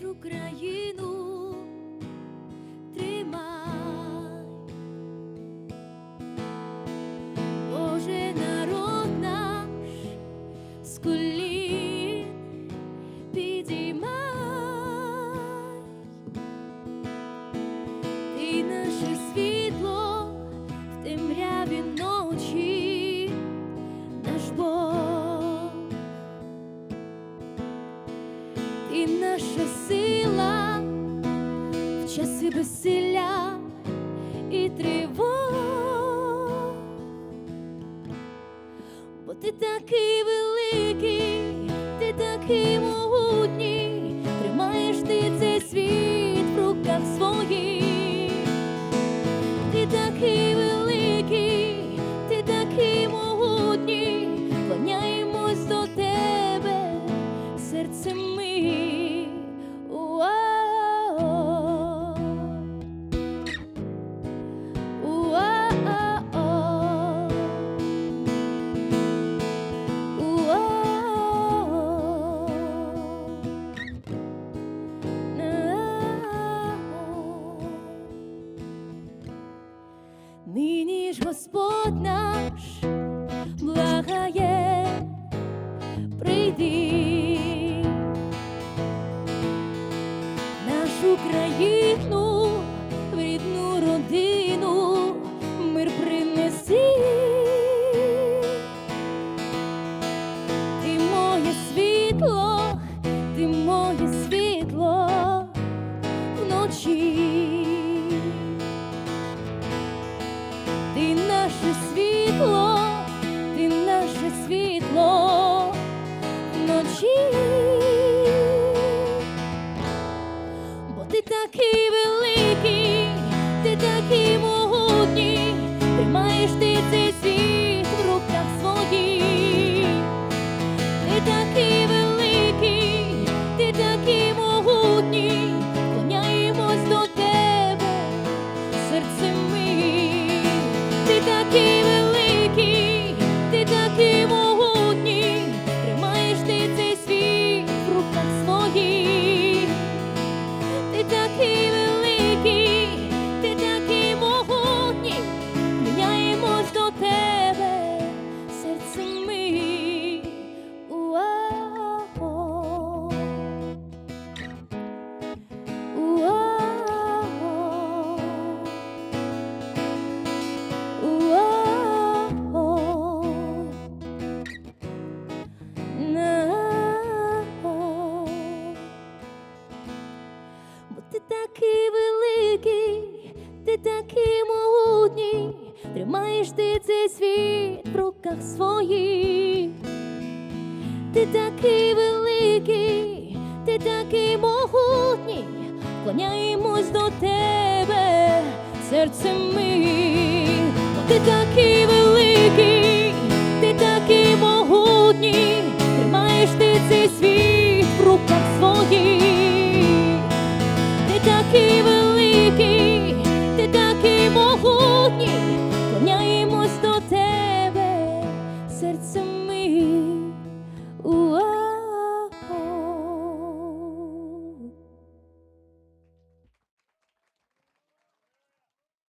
нашу країну. Ти наша сила в часи безсилля і тривог, бо ти такий великий, ти такий могутній, тримаєш ти цей світ в руках своїх, ти такий Нині ж Господь наш благає, прийди нашу країну, в рідну родину, мир принеси. Ти моє світло, ти моє світло вночі. Наше світло, ти наше світло вночі. Бо ти такий великий, Ти такий великий, такий могутній, тримаєш ти цей світ в руках своїх. Ти такий великий, ти такий могутній, клоняємось до тебе, серцем ми. Ти такий великий, ти такий могутній, тримаєш ти цей світ в руках своїх. Ти такий великий, такий могутній,